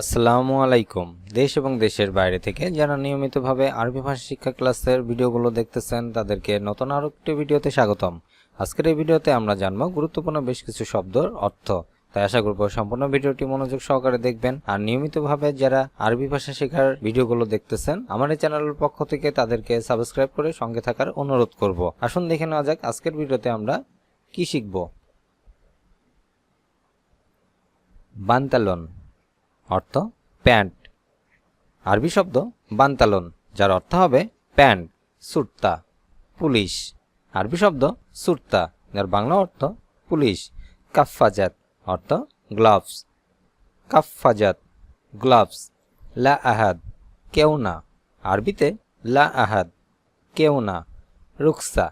আসসালামু আলাইকুম। দেশ এবং দেশের বাইরে থেকে যারা নিয়মিতভাবে আরবি ভাষা শিক্ষা ক্লাসের ভিডিওগুলো দেখতেছেন, তাদেরকে নতুন আরও একটি ভিডিওতে স্বাগতম। আজকের এই ভিডিওতে আমরা জানব গুরুত্বপূর্ণ বেশ কিছু শব্দর অর্থ। তাই আশা করব সম্পূর্ণ ভিডিওটি মনোযোগ সহকারে দেখবেন। আর নিয়মিতভাবে যারা আরবি ভাষা শেখার ভিডিওগুলো দেখতেছেন, আমার এই চ্যানেলের পক্ষ থেকে তাদেরকে সাবস্ক্রাইব করে সঙ্গে থাকার অনুরোধ করব। আসুন দেখে নেওয়া যাক আজকের ভিডিওতে আমরা কি শিখব। বান্তালন। অর্থ প্যান্ট। আরবি শব্দ বান্তালন, যার অর্থ হবে প্যান্ট সুট্টা পুলিশ। আরবি শব্দ সুট্টা যার বাংলা অর্থ পুলিশ। কাফফাজাত, অর্থ গ্লাভস কাফফাজাত গ্লাভস লা আহাদ, কেউ না। আরবিতে লা আহাদ, কেউ না। রুকসা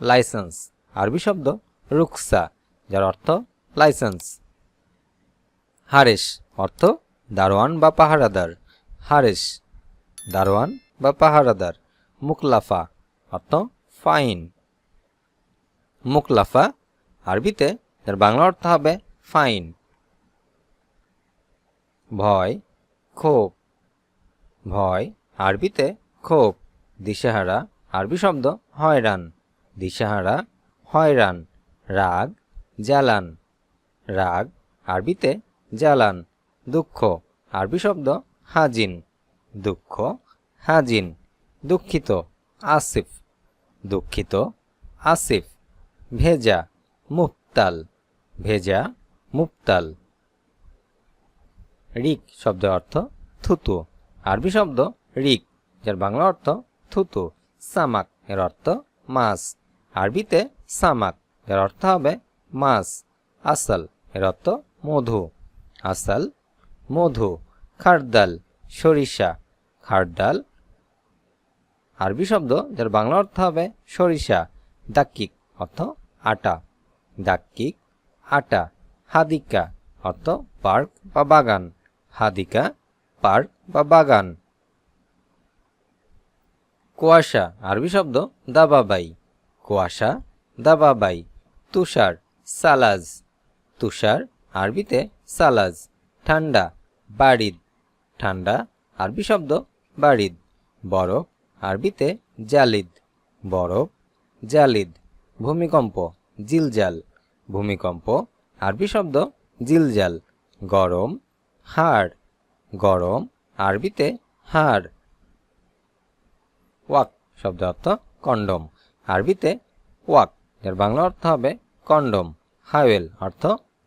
লাইসেন্স। আরবি শব্দ রুকসা যার অর্থ লাইসেন্স। হারেস, অর্থ দারোয়ান বা পাহারাদার। হারেস, দারোয়ান বা পাহারাদার। মুকলাফা অর্থ, ফাইন। মুকলাফা আরবিতে এর বাংলা অর্থ হবে ফাইন। ভয়, ক্ষোভ। ভয়, আরবিতে ক্ষোভ। দিশেহারা, আরবি শব্দ হয়রান। দিশেহারা, হয়রান। রাগ, জ্বালান। রাগ, আরবিতে জ্বালান। দুঃখ। আরবি শব্দ হাজিন। দুঃখ, হাজিন। দুঃখিত, আসিফ। দুঃখিত, আসিফ। ভেজা মুক্তাল ভেজা মুক্তাল রিক শব্দের অর্থ থুতু। আরবি শব্দ রিক, যার বাংলা অর্থ থুতু। সামাক এর অর্থ মাছ। আরবিতে সামাক এর অর্থ হবে মাছ। আসল এর অর্থ মধু। আসল মধু, খারদাল, সরিষা। খারডাল আরবি শব্দ, যার বাংলা অর্থ হবে সরিষা। দাক্কিক অর্থ আটা। দাক্কিক, আটা। হাদিকা অর্থ পার্ক বা বাগান। হাদিকা, পার্ক বা বাগান। কুয়াশা, আরবি শব্দ দাবাবাই। কুয়াশা, দাবাবাই। তুষার, সালাজ। তুষার, আরবিতে সালাজ। ঠান্ডা বাড়িদ ঠান্ডা, আরবি শব্দ বাড়িদ বরফ, আরবিতে জালিদ, বরফ, জালিদ, ভূমিকম্প, জিলজাল, ভূমিকম্প, আরবি শব্দ জিলজাল, গরম, হাড়, গরম, আরবিতে হাড়, ওয়াক শব্দ অর্থ কন্ডম, আরবিতে ওয়াক, এর বাংলা অর্থ হবে কন্ডম, হাওয়েল অর্থ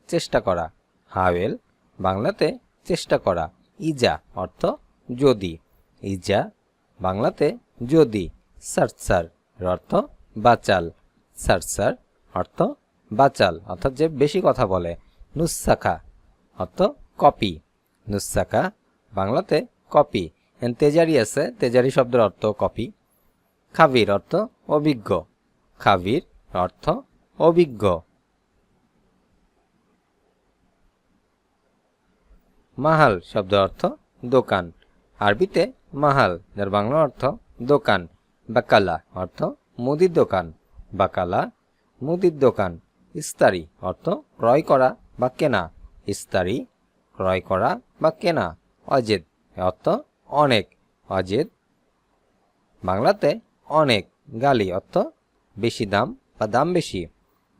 চেষ্টা করা, হাওয়েল বাংলাতে চেষ্টা করা। ইজা অর্থ যদি। ইজা বাংলাতে যদি। সারসার অর্থ বাচাল। সারসার অর্থ বাচাল, অর্থাৎ যে বেশি কথা বলে। নুসাখা অর্থ কপি। নুসাখা বাংলাতে কপি। তেজারি আছে, তেজারি শব্দের অর্থ কপি। খাবির অর্থ অভিজ্ঞ। খাবির অর্থ অভিজ্ঞ। মাহাল শব্দ অর্থ দোকান। আরবিতে মাহাল, যার বাংলা অর্থ দোকান। বাকালা অর্থ মুদির দোকান। বাকালা, মুদির দোকান। ইস্তারি অর্থ ক্রয় করা বা কেনা। ইস্তারি, ক্রয় করা বা কেনা। অজেদ অর্থ অনেক। অজেদ, বাংলাতে অনেক। গালি অর্থ বেশি দাম বা দাম বেশি।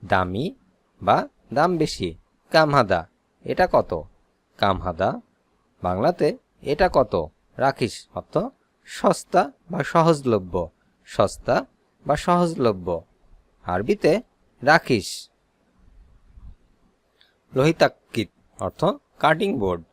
দামি বা দাম বেশি। কামহাদা, এটা কত? কামহাদা, বাংলাতে এটা কত? রাখিস, অর্থ সস্তা বা সহজলভ্য। সস্তা বা সহজলভ্য। আরবিতে রাখিস। লোহিতাক্কিত অর্থ কাটিং বোর্ড।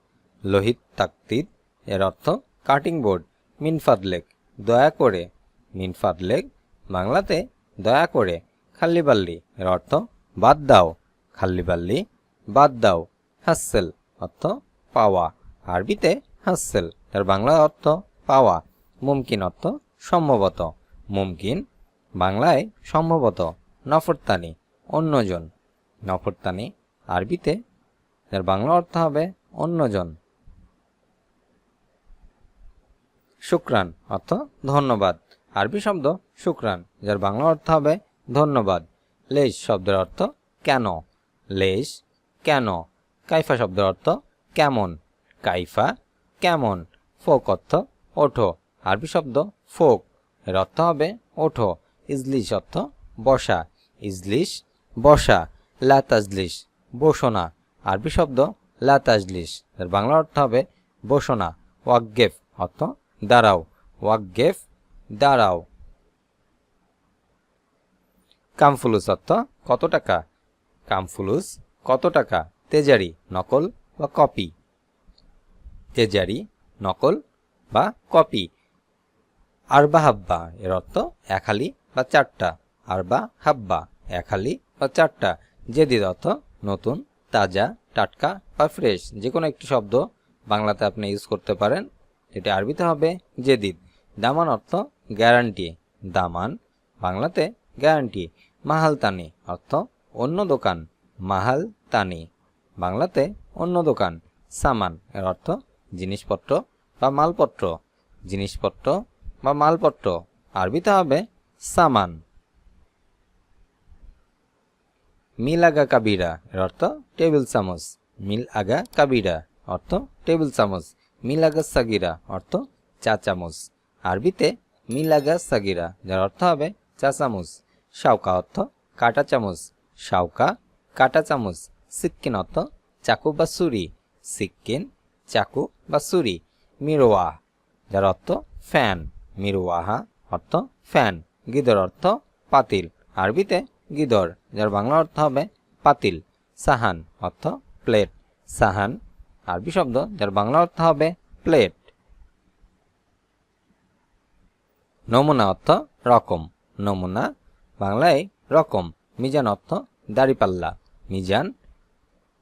লোহিত তাক্তিত এর অর্থ কাটিং বোর্ড। মিনফাদলেক, দয়া করে। মিনফাদলেক, বাংলাতে দয়া করে। খাল্লিবাল্লি এর অর্থ বাদ দাও। খাল্লিবাল্লি, বাদ দাও। হাসেল অর্থ পাওয়া। আরবিতে হাসেল এর বাংলা অর্থ পাওয়া। মুমকিন অর্থ সম্ভবত। মুমকিন বাংলায় সম্ভবত। নফরতানি, অন্যজন। নফরতানি আরবিতে, এর বাংলা অর্থ হবে অন্যজন। শুক্রান অর্থ ধন্যবাদ। আরবি শব্দ শুক্রান, যার বাংলা অর্থ হবে ধন্যবাদ। লেশ শব্দের অর্থ কেন? লেশ কেন? কাইফা শব্দের অর্থ কেমন? কাইফা কেমন? ফোক অর্থ ওঠো। আরবি শব্দ ফোক। এর অর্থ হবে ওঠো। ইজলিশ অর্থ বসা। ইজলিশ বসা। লা তাজলিশ বসোনা আরবি শব্দ লা তাজলিশ। এর বাংলা অর্থ হবে বসোনা ওয়াকগেফ অর্থ দাঁড়াও। ওয়াকগেফ দাঁড়াও। কামফুলুস অর্থ কত টাকা? কামফুলুস কত টাকা? তেজারি, নকল বা কপি। তেজারি, নকল বা কপি। আরবা হাব্বা, এর অর্থ এক হালি বা চারটা। আরবা হাব্বা এক হালি বা চারটা। জেদিদ অর্থ নতুন, তাজা, টাটকা বা ফ্রেশ। যে কোনো একটি শব্দ বাংলাতে আপনি ইউজ করতে পারেন। এটি আরবিতে হবে জেদিদ দামান অর্থ গ্যারান্টি। দামান বাংলাতে গ্যারান্টি। মাহাল তানি অর্থ অন্য দোকান। মাহাল তানি। বাংলাতে অন্য দোকান। সামান এর অর্থ জিনিসপত্র বা মালপত্র। জিনিসপত্র বা মালপত্র। আরবিতে হবে সামান। মিল আগা কাবিরা এর অর্থ টেবিল চামচ। মিল আগা কাবিরা অর্থ টেবিল চামচ। মিল আগা সাগিরা অর্থ চা চামচ। আরবিতে মিল আগা সাগিরা যার অর্থ হবে চা চামচ। শাউকা অর্থ কাটা চামচ। শাউকা কাটা চামচ। সিক্কিন অর্থ চাকু বা ছুরি সিক্কিন চাকু বা সুরি মিরোয়া যার অর্থ ফ্যান মিরোয়াহা অর্থ ফ্যান গিদর অর্থ পাতিল আরবিতে গিদর যার বাংলা অর্থ হবে পাতিল সাহান অর্থ প্লেট সাহান আরবি শব্দ যার বাংলা অর্থ হবে প্লেট নমুনা অর্থ রকম নমুনা বাংলায় রকম মিজান অর্থ দাড়িপাল্লা মিজান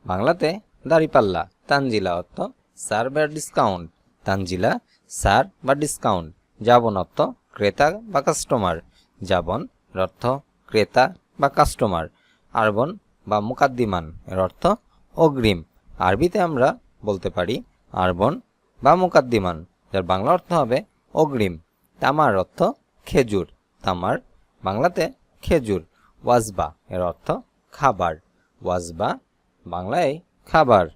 বাংলাতে দাড়িপাল্লা, তানজিলা অর্থ সার বা ডিসকাউন্ট তানজিলা সার বা ডিসকাউন্ট যাবন অর্থ ক্রেতা বা কাস্টমার যাবন অর্থ ক্রেতা বা কাস্টমার আরবন বা মুকাদ্দিমান এর অর্থ অগ্রিম। আরবিতে আমরা বলতে পারি আরবন বা মুকাদ্দিমান, যার বাংলা অর্থ হবে অগ্রিম। তামার অর্থ খেজুর, তামার বাংলাতে খেজুর, ওয়াজবা এর অর্থ খাবার। ওয়াজবা বাংলায় খাবার।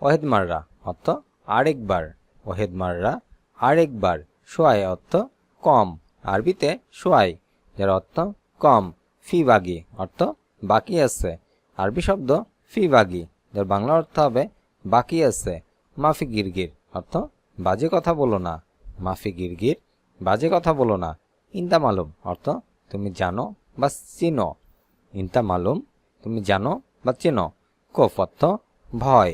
ওহেদ মাররা অর্থ আরেকবার। ওহেদ মাররা আরেকবার। সোয়াই অর্থ কম। আরবিতে সোয়াই যার অর্থ কম। ফি বাগি অর্থ বাকি আছে। আরবি শব্দ ফি বাগি, যার বাংলা অর্থ হবে বাকি আছে। মাফি গিরগির অর্থ বাজে কথা বলো না। মাফি গিরগির বাজে কথা বলো না। ইন্তা মালুম অর্থ তুমি জানো বা চিনো। ইন্তা মালুম তুমি জানো বা চেনো। কোফ অর্থ ভয়।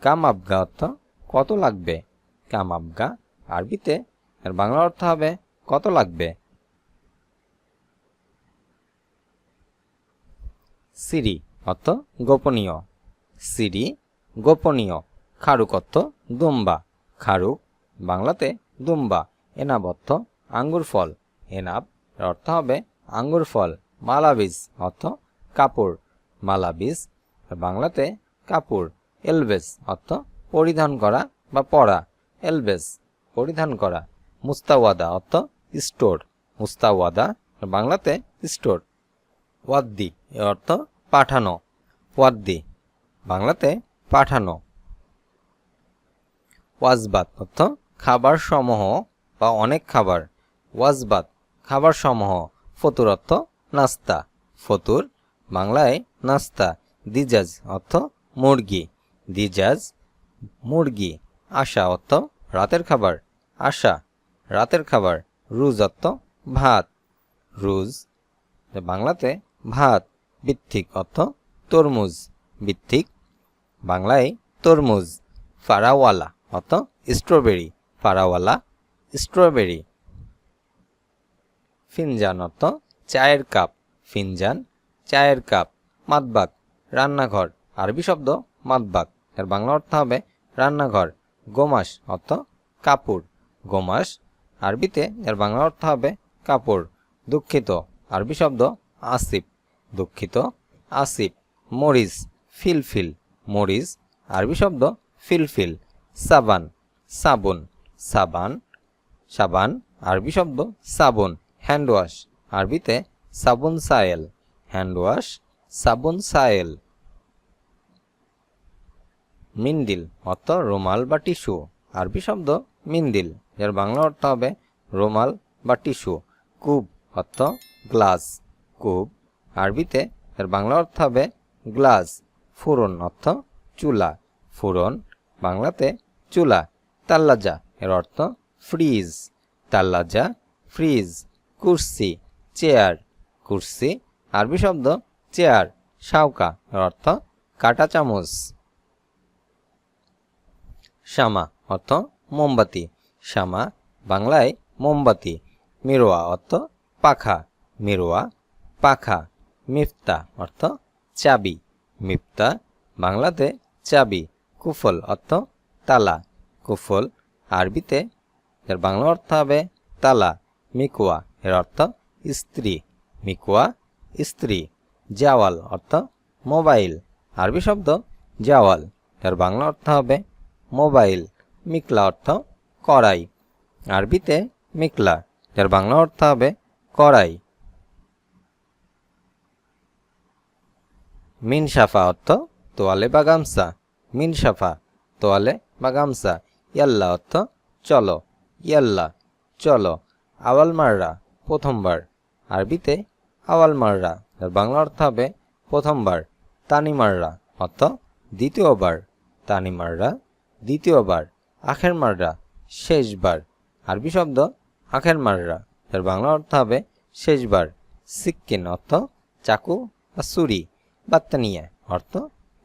কাম আবগা অর্থ কত লাগবে? কাম আবগা আরবিতে এর বাংলা অর্থ হবে, কত লাগবে? সিরি, অর্থ গোপনীয়। সিরি, গোপনীয়। খারুক অর্থ দুম্বা। খারুক, বাংলাতে দুম্বা। এনাব অর্থ আঙ্গুর ফল এনাব অর্থ হবে আঙ্গুর ফল মালাবিজ অর্থ কাপড়। মালাবিজ বাংলাতে কাপড়। এলবেস অর্থ পরিধান করা বা পরা। এলবেস পরিধান করা। মুস্তাওয়াদা অর্থ স্টোর। মুস্তাওয়াদা বাংলাতে স্টোর। ওয়াদ্দি অর্থ পাঠানো। ওয়াদ্দি বাংলাতে পাঠানো। ওয়াজবাত অর্থ খাবার সমূহ বা অনেক খাবার। ওয়াজবাত খাবার সমূহ ফতুর অর্থ নাস্তা। ফতুর, বাংলায় নাস্তা। দিজাজ অর্থ মুরগি। দিজাজ মুরগি। আশা অর্থ রাতের খাবার। আশা রাতের খাবার। রুজ অর্থ ভাত। রুজ বাংলাতে ভাত। ভিত্তিক অর্থ তরমুজ। ভিত্তিক বাংলায় তরমুজ। ফারাওয়ালা অর্থ স্ট্রবেরি। ফারাওয়ালা স্ট্রবেরি। ফিনজান অর্থ চায়ের কাপ, ফিনজান, চায়ের কাপ মাতবাক রান্নাঘর, আরবি শব্দ মাতবাক এর বাংলা অর্থ হবে রান্নাঘর, গোমাস অর্থ কাপড়। গোমাস, আরবিতে এর বাংলা অর্থ হবে কাপড়। দুঃখিত, আরবি শব্দ আসিফ। দুঃখিত, আসিফ, মরিচ, ফিলফিল। মরিচ, আরবি শব্দ ফিলফিল। সাবান, সাবুন। সাবান সাবান, আরবি শব্দ সাবুন। Hand wash. আরবিতে সাবুন সায়েল হ্যান্ড ওয়াশ সাবুন সায়েল। মিন্দিল, অর্থ রুমাল বা টিস্যু। আরবি শব্দ মিন্দিল, এর বাংলা অর্থ হবে রুমাল বা টিস্যু। কুব, অর্থ গ্লাস। কুব, আরবিতে এর বাংলা অর্থ হবে গ্লাস। ফুরন, অর্থ চুলা। ফুরন, বাংলাতে চুলা। তাল্লাজা, এর অর্থ ফ্রিজ। তাল্লাজা, ফ্রিজ। কুর্সি চেয়ার কুর্সি আরবি শব্দ চেয়ার শাউকা অর্থ কাটা চামচ। শ্যামা অর্থ মোমবাতি। শ্যামা বাংলায় মোমবাতি। মিরোয়া, অর্থ পাখা। মিরোয়া, পাখা। মিফতা, অর্থ চাবি। মিফতা, বাংলাতে চাবি। কুফল, অর্থ তালা। কুফল, আরবিতে, এর বাংলা অর্থ হবে তালা। মিকুয়া, এর অর্থ স্ত্রী, মিকুয়া, স্ত্রী, জাওয়াল অর্থ মোবাইল। আরবি শব্দ জাওয়াল। এর বাংলা অর্থ হবে মোবাইল। মিকলা অর্থ কড়াই। আরবিতে মিকলা। এর বাংলা অর্থ হবে কড়াই। মিনসাফা অর্থ তোয়ালে বা গামছা। মিনসাফা তোয়ালে বা গামছা। ইয়াল্লা অর্থ চলো। ইয়াল্লা চলো। আওয়াল মাররা প্রথমবার। আরবিতে আওয়াল মাররা এর বাংলা অর্থ হবে প্রথমবার, তানি মাররা, অর্থ দ্বিতীয়বার, তানি মাররা, দ্বিতীয়বার, আখের মাররা, শেষবার, আরবি শব্দ আখের মাররা এর বাংলা অর্থ হবে শেষবার, সিক্কিন অর্থ চাকু বা ছুরি, বাত্তানিয়া অর্থ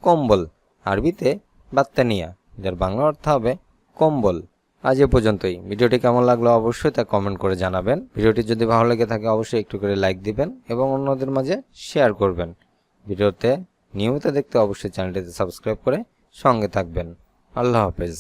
কম্বল, আরবিতে বাত্তানিয়া, যার বাংলা অর্থ হবে কম্বল। আজ এ পর্যন্তই। ভিডিওটি কেমন লাগল অবশ্যই তা কমেন্ট করে জানাবেন। ভিডিওটি যদি ভালো লেগে থাকে অবশ্যই একটু করে লাইক দিবেন এবং অন্যদের মাঝে শেয়ার করবেন। ভিডিওতে নিয়মিত দেখতে অবশ্যই চ্যানেলটিতে সাবস্ক্রাইব করে সঙ্গে থাকবেন। আল্লাহ হাফেজ।